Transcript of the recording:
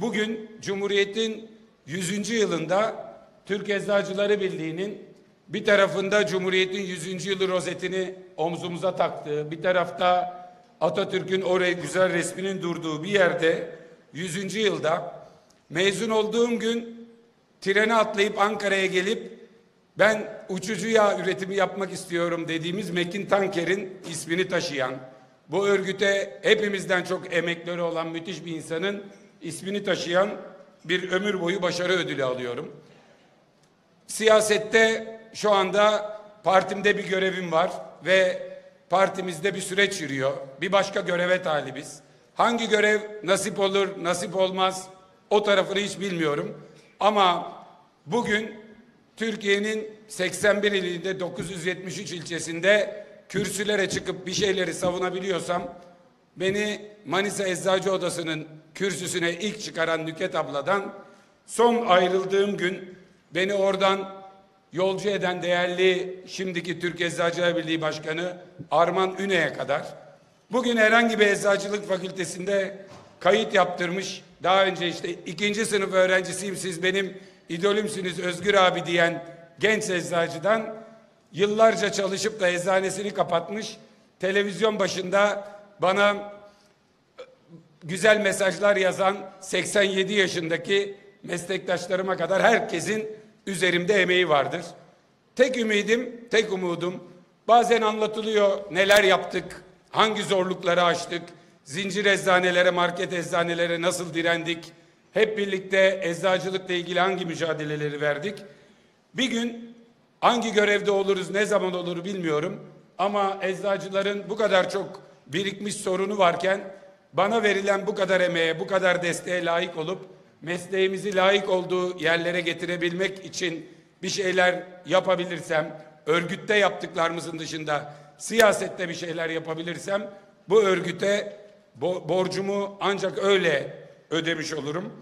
bugün Cumhuriyet'in 100. yılında Türk Eczacıları Birliği'nin bir tarafında Cumhuriyet'in 100. yılı rozetini omzumuza taktığı, bir tarafta Atatürk'ün oraya güzel resminin durduğu bir yerde 100. yılda mezun olduğum gün trene atlayıp Ankara'ya gelip ben uçucu yağ üretimi yapmak istiyorum dediğimiz Mekin Tanker'in ismini taşıyan, bu örgüte hepimizden çok emekleri olan müthiş bir insanın ismini taşıyan bir ömür boyu başarı ödülü alıyorum. Siyasette şu anda partimde bir görevim var ve partimizde bir süreç yürüyor. Bir başka göreve talibiz. Hangi görev nasip olur, nasip olmaz o tarafını hiç bilmiyorum. Ama bugün Türkiye'nin 81 ilinde 973 ilçesinde kürsülere çıkıp bir şeyleri savunabiliyorsam beni Manisa Eczacı Odası'nın kürsüsüne ilk çıkaran Nüket abladan son ayrıldığım gün beni oradan yolcu eden değerli şimdiki Türk Eczacılar Birliği Başkanı Arman Üne'ye kadar bugün herhangi bir eczacılık fakültesinde kayıt yaptırmış daha önce işte ikinci sınıf öğrencisiyim siz benim idolümsünüz Özgür abi diyen genç eczacıdan yıllarca çalışıp da eczanesini kapatmış televizyon başında bana güzel mesajlar yazan 87 yaşındaki meslektaşlarıma kadar herkesin üzerimde emeği vardır. Tek ümidim, tek umudum bazen anlatılıyor neler yaptık, hangi zorlukları aştık, zincir eczanelere, market eczanelere nasıl direndik, hep birlikte eczacılıkla ilgili hangi mücadeleleri verdik. Bir gün hangi görevde oluruz, ne zaman olur bilmiyorum ama eczacıların bu kadar çok birikmiş sorunu varken bana verilen bu kadar emeğe, bu kadar desteğe layık olup mesleğimizi layık olduğu yerlere getirebilmek için bir şeyler yapabilirsem, örgütte yaptıklarımızın dışında siyasette bir şeyler yapabilirsem bu örgüte bo- borcumu ancak öyle ödemiş olurum.